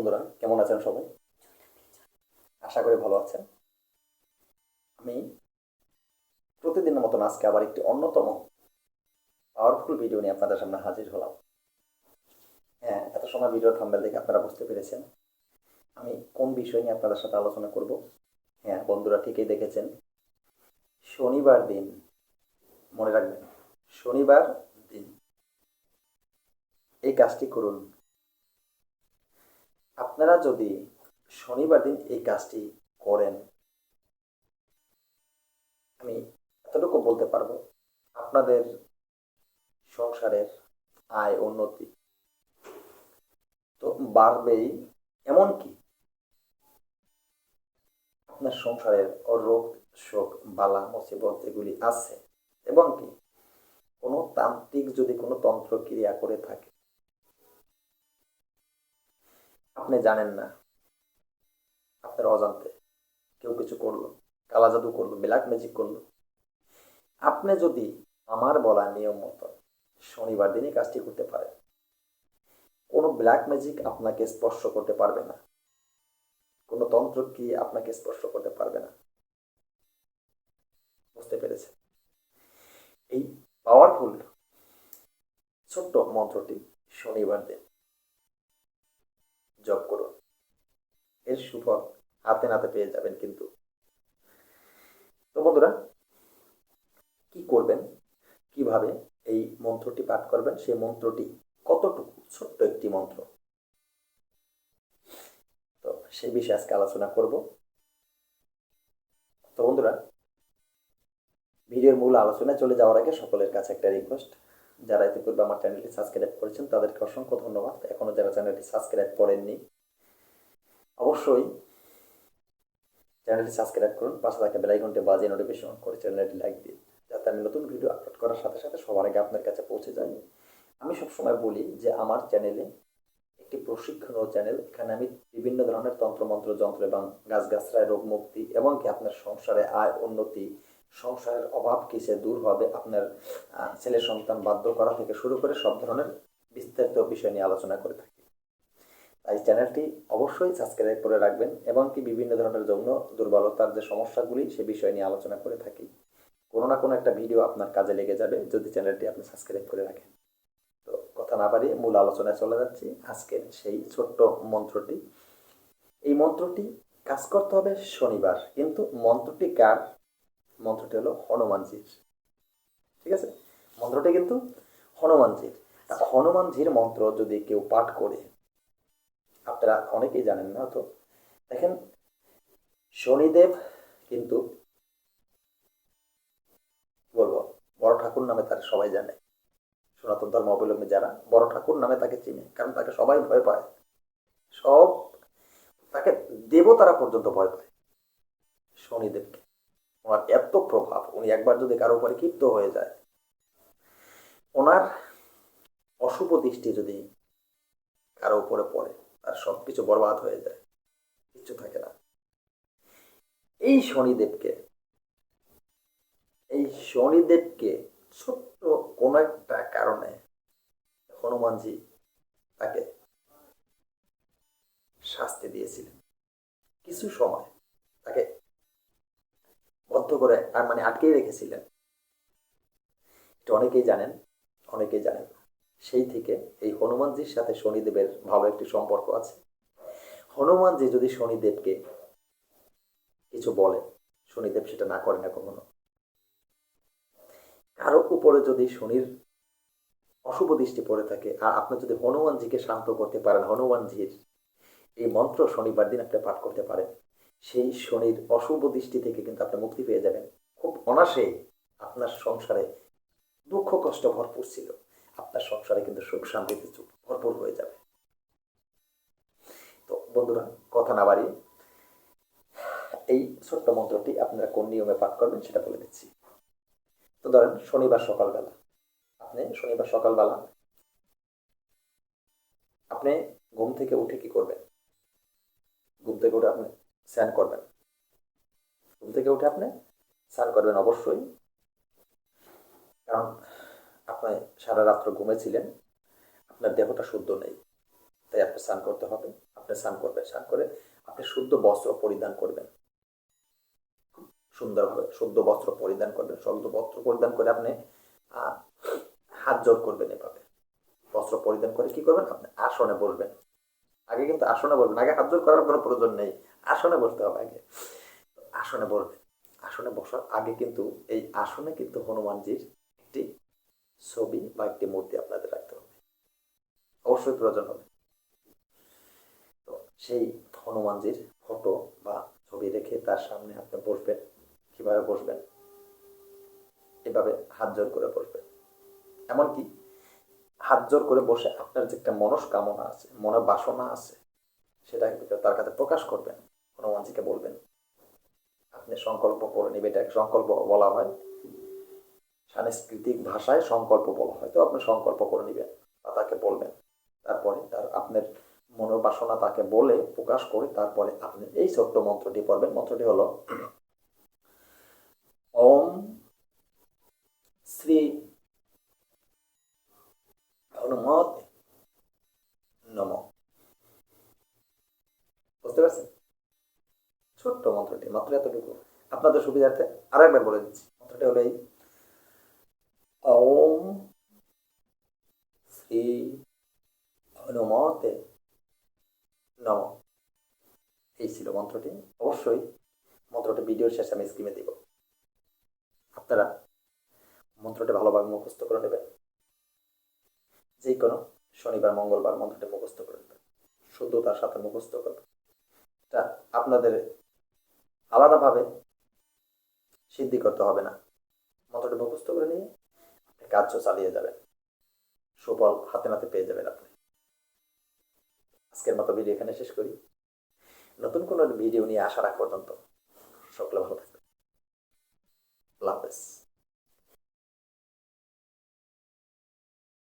বন্ধুরা, কেমন আছেন সবাই? আশা করি ভালো আছেন। আমি প্রতিদিনের মতন আজকে আবার একটি অন্যতম পাওয়ারফুল ভিডিও নিয়ে আপনাদের সামনে হাজির হলাম। হ্যাঁ এত সময় ভিডিও থাম্বেল দেখে আপনারা বুঝতে পেরেছেন আমি কোন বিষয় নিয়ে আপনাদের সাথে আলোচনা করব। হ্যাঁ বন্ধুরা ঠিকই দেখেছেন, শনিবার দিন, মনে রাখবেন, শনিবার দিন। এই কাজটি করুন আপনারা যদি শনিবার দিন এই কাজটি করেন, আমি এতটুকু বলতে পারব, আপনাদের সংসারের আয় উন্নতি তো বাড়বেই, এমনকি আপনার সংসারের রোগ, শোক, বালা, মুসিবত যেগুলি আছে, এবং কি কোনো তান্ত্রিক যদি কোনো তন্ত্র ক্রিয়া করে থাকে আপনি জানেন না। আপনার অজান্তে কেউ কিছু করল কালা জাদু করল ব্ল্যাক ম্যাজিক করল। আপনি যদি আমার বলা নিয়ম মতো শনিবার দিনই কাজটি করতে পারেন, কোনো ব্ল্যাক ম্যাজিক আপনাকে স্পর্শ করতে পারবে না। কোনো তন্ত্র কি আপনাকে স্পর্শ করতে পারবে না। বুঝতে পেরেছে এই পাওয়ারফুল ছোট্ট মন্ত্রটি শনিবার দিন জব করুন। এর সুফল হাতে নাতে পেয়ে যাবেন কিন্তু। তো বন্ধুরা, কি করবেন? কীভাবে এই মন্ত্রটি পাঠ করবেন? সেই মন্ত্রটি কতটুকু? ছোট্ট একটি মন্ত্র। তো সেই বিষয়ে আজকে আলোচনা করব। তো বন্ধুরা, ভিডিওর মূল আলোচনায় চলে যাওয়ার আগে সকলের কাছে একটা রিকোয়েস্ট যারা ইতিপূর্বে আমার চ্যানেলটি সাবস্ক্রাইব করেছেন, তাদেরকে অসংখ্য ধন্যবাদ। এখনও যারা চ্যানেলটি সাবস্ক্রাইব করেননি, অবশ্যই চ্যানেলটি সাবস্ক্রাইব করুন, পাশে থাকা বেলাইকনটি বাজিয়ে নোটিফিকেশন করে চ্যানেলটি লাইক দিন, যাতে আমি নতুন ভিডিও আপলোড করার সাথে সাথে সবার আগে আপনার কাছে পৌঁছে যাই। আমি সবসময় বলি যে আমার চ্যানেলে একটি প্রশিক্ষণ চ্যানেল এখানে আমি বিভিন্ন ধরনের তন্ত্রমন্ত্র, যন্ত্র এবং গাছগাছরায় রোগ মুক্তি এবং কি আপনার সংসারে আয়, উন্নতি সংসারের অভাব কিসে দূর হবে? আপনার ছেলে সন্তান বাধ্য করা থেকে শুরু করে সব ধরনের বিস্তারিত বিষয় নিয়ে আলোচনা করে থাকি। তাই চ্যানেলটি অবশ্যই সাবস্ক্রাইব করে রাখবেন এবং কি বিভিন্ন ধরনের যৌন দুর্বলতার যে সমস্যাগুলি, সে বিষয় নিয়ে আলোচনা করে থাকি। কোনো না কোনো একটা ভিডিও আপনার কাজে লেগে যাবে যদি চ্যানেলটি আপনি সাবস্ক্রাইব করে রাখেন। তো কথা না বাড়িয়ে মূল আলোচনায় চলে যাচ্ছি। আজকের সেই ছোট্ট মন্ত্রটি। এই মন্ত্রটি কাজ করতে হবে শনিবার, কিন্তু মন্ত্রটি কার? মন্ত্রটি হলো হনুমানজির ঠিক আছে? মন্ত্রটি কিন্তু হনুমানজির হনুমানজির মন্ত্র যদি কেউ পাঠ করে, আপনারা অনেকেই জানেন না তো দেখেন, শনিদেব কিন্তু বলব, বড় ঠাকুর নামে তার সবাই জানে। সনাতন ধর্ম অবলম্বী যারা, বড় ঠাকুর নামে তাকে চিনে, কারণ তাকে সবাই ভয় পায়। সব তাকে দেবতারা পর্যন্ত ভয় পায় শনিদেবকে। ওনার এত প্রভাব, উনি একবার যদি কারও উপরে ক্ষিপ্ত হয়ে যায়, ওনার অশুভ দৃষ্টি যদি কারও উপরে পড়ে, তার সব কিছু বরবাদ হয়ে যায় কিছু থাকে না। এই শনিদেবকে এই শনিদেবকে ছোট্ট কোনো একটা কারণে হনুমানজি তাকে শাস্তি দিয়েছিলেন। কিছু সময় বদ্ধ করে আর মানে আটকেই রেখেছিলেন। এটা অনেকেই জানেন অনেকেই জানেন সেই থেকে এই হনুমানজির সাথে শনিদেবের ভালো একটি সম্পর্ক আছে। হনুমানজি যদি শনিদেবকে কিছু বলে, শনিদেব সেটা না করে না কখনো। কারও উপরে যদি শনির অশুভ দৃষ্টি পড়ে থাকে, আর আপনি যদি হনুমানজিকে শান্ত করতে পারেন, হনুমানজির এই মন্ত্র শনিবার দিন আপনি পাঠ করতে পারেন। সেই শনির অশুভ দৃষ্টি থেকে কিন্তু আপনি মুক্তি পেয়ে যাবেন। খুব অনাসে আপনার সংসারে দুঃখ, কষ্ট ভরপুর ছিল। আপনার সংসারে কিন্তু সুখ, শান্তিতে ভরপুর হয়ে যাবে। তো বন্ধুরা, কথা না বাড়িয়ে এই ছোট্ট মন্ত্রটি আপনারা কোন নিয়মে পাঠ করবেন সেটা বলে দিচ্ছি। তো ধরেন, শনিবার সকালবেলা। আপনি শনিবার সকালবেলা আপনি ঘুম থেকে উঠে কি করবেন? ঘুম থেকে উঠে আপনি স্নান করবেন। ঘুম থেকে উঠে আপনি স্নান করবেন অবশ্যই। কারণ আপনি সারা রাত্র ঘুমেছিলেন, আপনার দেহটা শুদ্ধ নেই। তাই আপনি স্নান করতে হবে, আপনি স্নান করবেন। স্নান করে আপনি শুদ্ধ বস্ত্র পরিধান করবেন। সুন্দরভাবে শুদ্ধ বস্ত্র পরিধান করবেন। শুদ্ধ বস্ত্র পরিধান করে আপনি হাত জোর করবেন এভাবে। বস্ত্র পরিধান করে কি করবেন? আপনি আসনে বসবেন। আগে কিন্তু আসনে বসবেন। আগে হাত জোর করার কোনো প্রয়োজন নেই। আসনে বসতে হবে আগে। আসনে বসবেন আসনে বসার আগে কিন্তু এই আসনে কিন্তু হনুমানজির একটি ছবি বা একটি মূর্তি আপনাদের রাখতে হবে। অবশ্যই প্রয়োজন হবে। তো সেই হনুমানজির ফটো বা ছবি রেখে তার সামনে আপনি বসবেন। কীভাবে বসবেন? এভাবে হাত জোর করে বসবেন। এমনকি হাত জোর করে বসে আপনার যে একটা মনস্কামনা আছে, মনে বাসনা আছে, সেটা তার কাছে প্রকাশ করবেন। হনুমানজিকে বলবেন। আপনি সংকল্প করে নেবেন এটা সংকল্প বলা হয়। সাংস্কৃতিক ভাষায় সংকল্প বলা হয়, তো আপনি সংকল্প করে নেবেন বা তাকে বলবেন। তারপরে তার আপনার মনোবাসনা তাকে বলে প্রকাশ করে তারপরে আপনি এই ছোট্ট মন্ত্রটি পড়বেন। মন্ত্রটি হলো ছোট্ট মন্ত্রটি, মাত্র এতটুকু। আপনাদের সুবিধার্থে আরও একবার বলে দিচ্ছি। মন্ত্রটি হলো এই, ওম শ্রী হনুমতে নম। এই ছিল মন্ত্রটি। অবশ্যই মন্ত্রটি ভিডিওর শেষে আমি স্ক্রিনে দিব। আপনারা মন্ত্রটি ভালোভাবে মুখস্থ করে নেবেন। যে কোনো শনিবার, মঙ্গলবার মন্ত্রটি মুখস্থ করে নেবেন। শুদ্ধতার সাথে মুখস্থ করবেন। এটা আপনাদের আলাদাভাবে সিদ্ধি করতে হবে না। মন্ত্রটি মুখস্থ করে নিয়ে আপনি কার্য চালিয়ে যাবেন। সুফল হাতে নাতে পেয়ে যাবেন আপনি। আজকের মতো ভিডিও এখানে শেষ করি। নতুন কোনো ভিডিও নিয়ে আসার আগ পর্যন্ত সকলে ভালো থাকবেন। আল্লাহ হাফেজ।